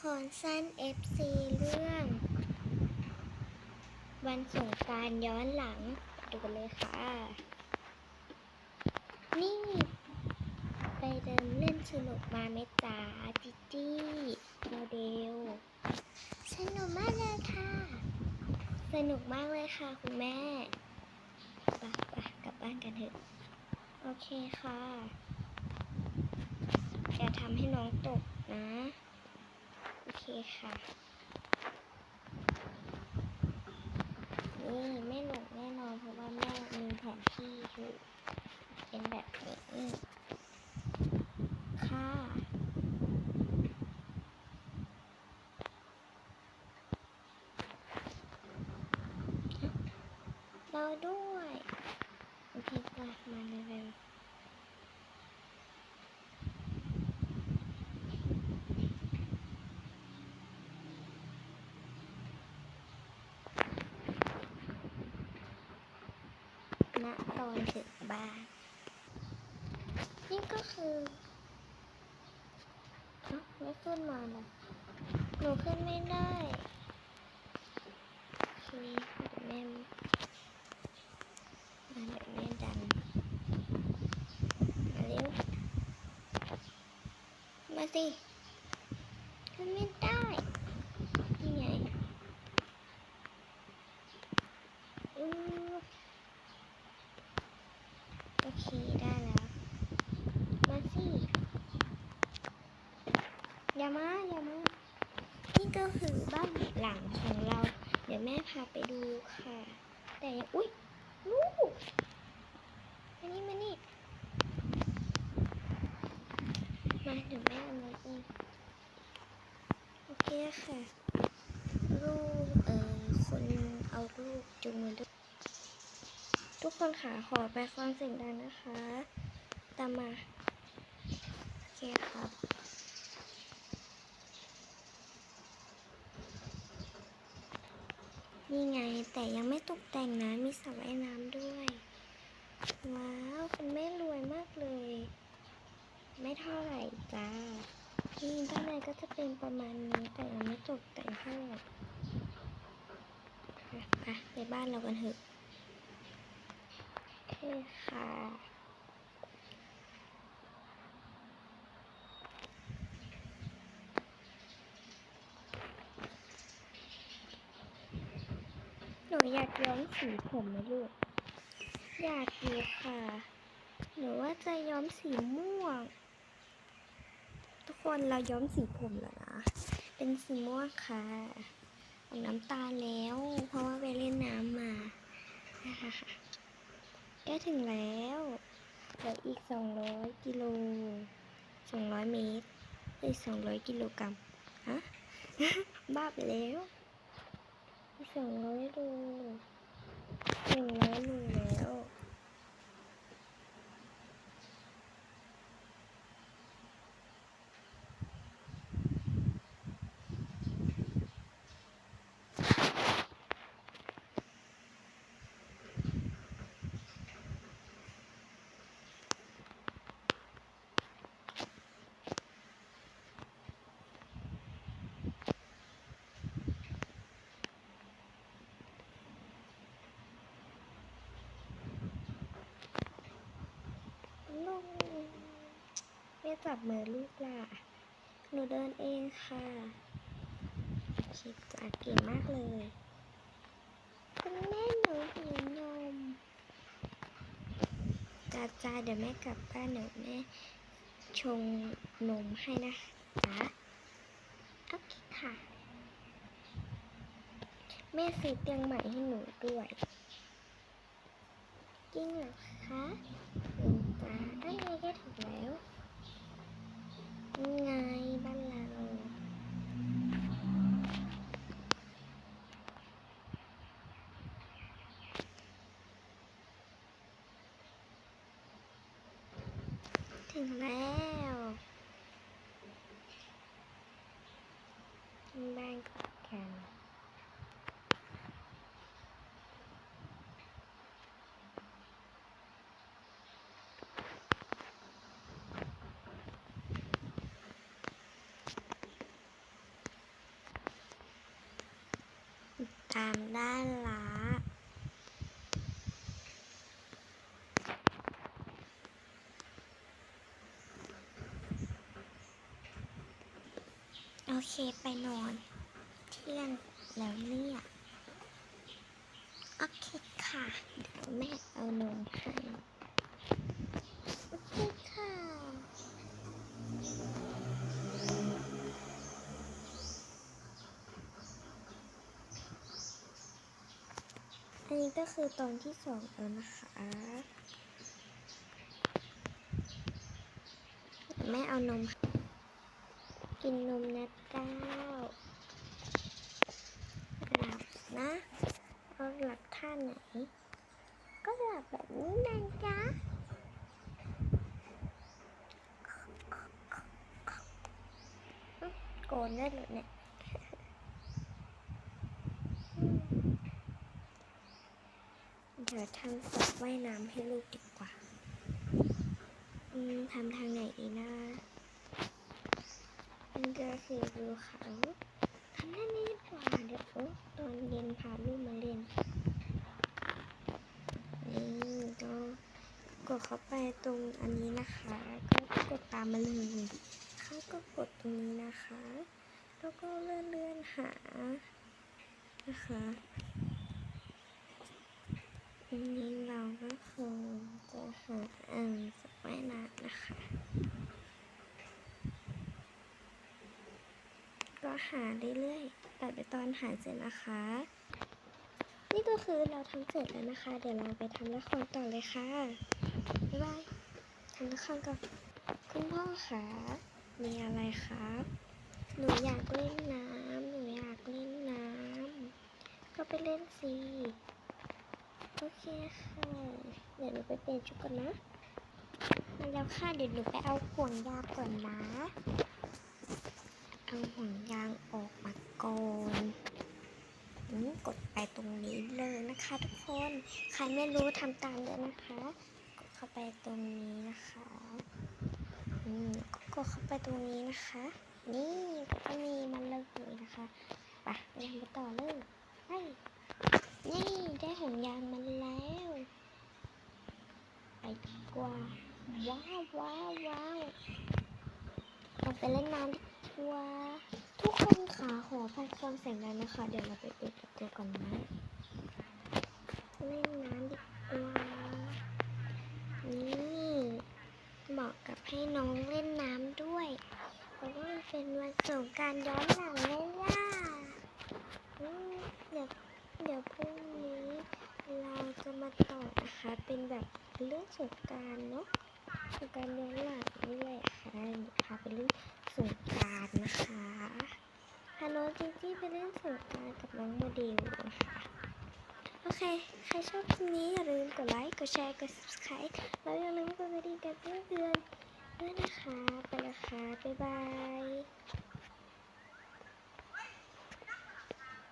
ครสั้น FC เรื่อง วันสงการย้อนหลัง ดูกันเลยค่ะ นี่ ไปเดินเล่นสนุกมาเมจ๋าจิจี้โมเดล สนุกมากเลยค่ะ สนุกมากเลยค่ะคุณแม่ไปไปกลับบ้านกันเถอะ โอเคค่ะอย่าทำให้น้องตกนะ โอเคค่ะ นี่ไม่หลงแน่นอนเพราะว่าแม่มีแผนที่อยู่เป็นแบบนี้ค่ะเราด้วย โอเคจ้ะมาเร็วๆณต อนถึงบ้าน นี่ก็คือไม่ขึ้นมาเลยหนูขึ้นไม่ได้คเดี๋ยวแม่มาเดี๋ยวแม่ดันมาเร็วมาสิขึ้นไม่ได้นี่ไงอือโอ เคได้แล้ว มาสิ อย่ามา อย่ามา นี่ก็คือบ้านหลังของเรา เดี๋ยวแม่พาไปดูค่ะ แต่ยังอุ๊ย ลูก มานี่ มานี่ มาเดี๋ยวแม่เอามาอีกโอเคค่ะ ลูกเอ่อคนเอาลูกจุงมาด้วย ทุกคนค่ะขอไปฟังเสียงดังนะคะ ตามมา โอเคครับนี่ไงแต่ยังไม่ตกแต่งนะมีสระว่ายน้ำด้วย ว้าวคุณแม่รวยมากเลย ไม่เท่าไหร่จ้านี่ด้านในก็จะเป็นประมาณนี้แต่ยังไม่ตกแต่งเท่าไหร่ไปไปบ้านเรากันเถอะโอเคค่ะ หนู อยากย้อมสีผมไหมลูก อยากอยู่ค่ะหนูว่าจะย้อมสีม่วง ทุกคนเราย้อมสีผมแล้วนะ เป็นสีม่วงค่ะออกน้ำตาแล้ว เพราะว่าไปเล่นน้ำมากล้ถึงแล้วเหลืออีก200กิโล200เมตรอีก200กิโลกรัมฮะบ้าไปแล้ว สอีก200โล100โลแล้ว ลูก ไม่จับมือลูกล่ะ หนูเดินเองค่ะคิดจะเก่งมากเลยคุณแม่หนูหิวนมจ้าจ้าเดี๋ยวแม่กลับบ้านเดี๋ยวแม่ชงนมให้นะจ๊ะโอเคค่ะ แม่ซื้อเตียงใหม่ให้หนูด้วยจริงเหรอคะจ้าได้ไงก็ถึงแล้ว นี่ไงบ้านเรา ถึงแล้วบ้านกันามด้านละโอเคไปนอน เที่ยงแล้วเนี่ย โอเคค่ะ เดี๋ยวแม่เอานมให้โอเคค่ะ อั นี้ก็คือตอนที่สองแล้วนะคะ แม่เอานม กินนมนะเก้าหลับนะเอาหลับท่าไหน ก็หลับแบบนี้นะจ๊ะอื้อโกนได้เลยเนี่ย เดี๋ยว ทำสระว่ายน้ำให้ลูกดีกว่า อืมทำทางไหนดีนะมันก็คือดูเขาทำด้านนี้ดีกว่าเดี๋ยวตอนเย็นพาลูกมาเล่นนี่ก็กดเข้าไปตรงอันนี้นะคะ ก็กดตามมาเลยเขาก็กดตรงนี้นะคะ แล้วก็เลื่อนเลื่อนหานะคะ อันนี้เราก็คงจะหาอ่างสระว่าน้ำนะคะ ก็หาเรื่อยๆแต่ไปตอนหาเสร็จนะคะ นี่ก็คือเราทำเสร็จแล้วนะคะ เดี๋ยวเราไปทำละครต่อเลยค่ะ บ๊ายบายทำละครก่อนคุณพ่อคะมีอะไรคะหนูอยากเล่นน้ำหนูอยากเล่นน้ำก็ไปเล่นสิ โอเคค่ะ เดี๋ยวหนูไปเปลี่ยนชุดก่อนนะมาแล้วค่ะ เดี๋ยวหนูไปเอาห่วงยางก่อนนะ เอาห่วงยางออกมาก่อนอกดไปตรงนี้เลยนะคะ ทุกคน ใครไม่รู้ทำตามเลยนะคะ กดเข้าไปตรงนี้นะคะอืมก็กดเข้าไปตรงนี้นะคะ นี่ก็มีมันเลยนะคะ ไปไปทำกันต่อเลยไป นี่ได้หงยางมันแล้ว ไปดีกว่า ว้าวว้าวว้าวเราไปเล่นน้ำดีกว่า ทุกคนขาขอพักฟังเสียงดังนะคะ เดี๋ยวเราไปปิดประตูก่อนนะเล่นน้ำดีกว่านี่เหมาะกับให้น้องเล่นน้ำด้วย เพราะว่ามันเป็นวันสงการย้อนหลังเลยล่ะเดี๋ยวเดี๋ยวพรุ่งนี้เราจะมาต่อนะคะ เป็นแบบ เรื่องสงการเนาะสงกรารย้อนหลังด้วยค่ะพาไปเล่นสงการนะคะพาน้องจิจี้ไปเล่นสงการกับน้องโมเดลนะคะโอเค ใครชอบคลิปนี้อย่าลืมกดไลค์กดแชร์กด subscribe แล้วอย่าลืมกดกระดิ่งกันเพื่อนๆด้วยนะคะ ไปและค่ะบ๊ายบาย